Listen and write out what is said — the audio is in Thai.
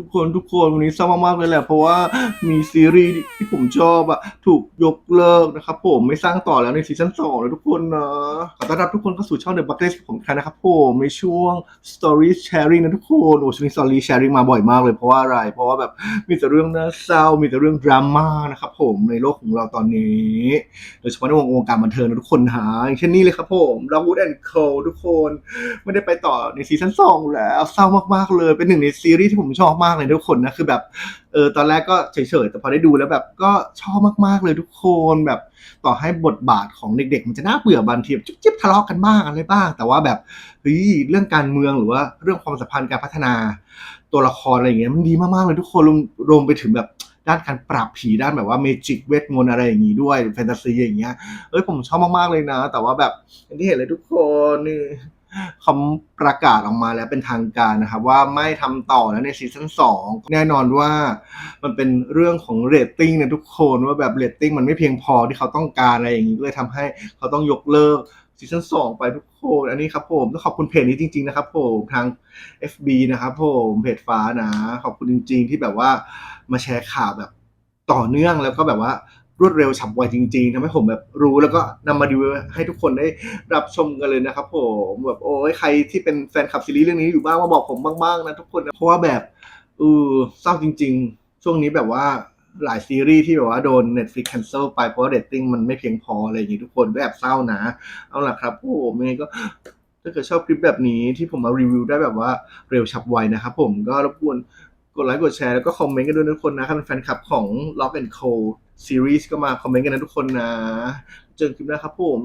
ทุกคนทุกคนวันนี้เศร้ามากๆเลยแหละ เพราะว่ามีซีรีส์ที่ผมชอบอะถูกยกเลิกนะครับผมไม่สร้างต่อแล้วในซีซั่นสองแล้วทุกคนนะขอต้อนรับทุกคนเข้าสู่ช่อง The Bucket List ของใครนะครับผมในช่วง Story Sharing นะทุกคนโอ้ช่วงนี้ Story Sharing มาบ่อยมากเลยเพราะว่าอะไร เพราะว่าแบบมีแต่เรื่องน่าเศร้ามีแต่เรื่องดราม่านะครับผมในโลกของเราตอนนี้ โดยเฉพาะในวงการบันเทิงนะทุกคนหาอย่างเช่นนี้เลยครับผมลาวูดแอนด์โคทุกคนไม่ได้ไปต่อในซีซั่นสองแล้วเศร้ามากๆเลยเป็นหนึ่งในซีรีส์ที่ผมชอบมากมากเลยทุกคนนะคือแบบเออตอนแรกก็เฉยๆแต่พอได้ดูแล้วแบบก็ชอบมากๆเลยทุกคนแบบต่อให้บทบาทของเด็ก ๆ มันจะน่าเบื่อบางทีแบจุ๊บจิ๊บทะเลาะกันบ้างอะไรบ้าง แต่ว่าแบบเฮ้ยเรื่องการเมืองหรือว่าเรื่องความสัมพันธ์การพัฒนาตัวละครอะไรอย่างเงี้ยมันดีมากๆเลยทุกคนรวมรวมไปถึงแบบด้านการปราบผีด้านแบบว่าเมจิกเวทมนต์อะไรอย่างงี้ด้วยแฟนตาซีอย่างเงี้ยเอ้ยผมชอบมากๆเลยนะ แต่ว่าแบบที่เห็นเลยทุกคนนี่ เขาประกาศออกมาแล้วเป็นทางการนะครับว่าไม่ทำต่อแล้วในซีซั่นสองแน่นอนว่ามันเป็นเรื่องของเรตติ้งนะทุกคนว่าแบบเรตติ้งมันไม่เพียงพอที่เขาต้องการอะไรอย่างนี้ก็เลยทำให้เขาต้องยกเลิกซีซั่นสองไปทุกคนอันนี้ครับผมต้องขอบคุณเพจนี้จริง ๆ นะครับผมทาง FB นะครับผมเพจฟ้านะ ขอบคุณจริง ๆ ที่แบบว่ามาแชร์ข่าวแบบต่อเนื่องแล้วก็แบบว่า รวดเร็วฉับไวจริงๆทำให้ผมแบบรู้แล้วก็นำมาดูให้ทุกคนได้รับชมกันเลยนะครับผมแบบโอ้ยใครที่เป็นแฟนคลับซีรีส์เรื่องนี้อยู่บ้างมาบอกผมบ้างๆนะทุกคนนะเพราะว่าแบบเออเศร้าจริง ๆ ช่วงนี้แบบว่าหลายซีรีส์ที่แบบว่าโดน Netflix cancel ไปเพราะเรตติ้งมันไม่เพียงพออะไรอย่างงี้ทุกคนก็แอบเศร้านะ เอาล่ะครับผมยังไงก็ถ้าเกิดชอบคลิปแบบนี้ที่ผมมารีวิวได้แบบว่าเร็วฉับไวนะครับผมก็รบกวน กดไลค์กดแชร์แล้วก็คอมเมนต์กันด้วยทุกคนนะถ้าเป็นแฟนคลับของ Lock and Co Series ก็มาคอมเมนต์กันนะทุกคนนะ เจอกันคลิปหน้าครับผม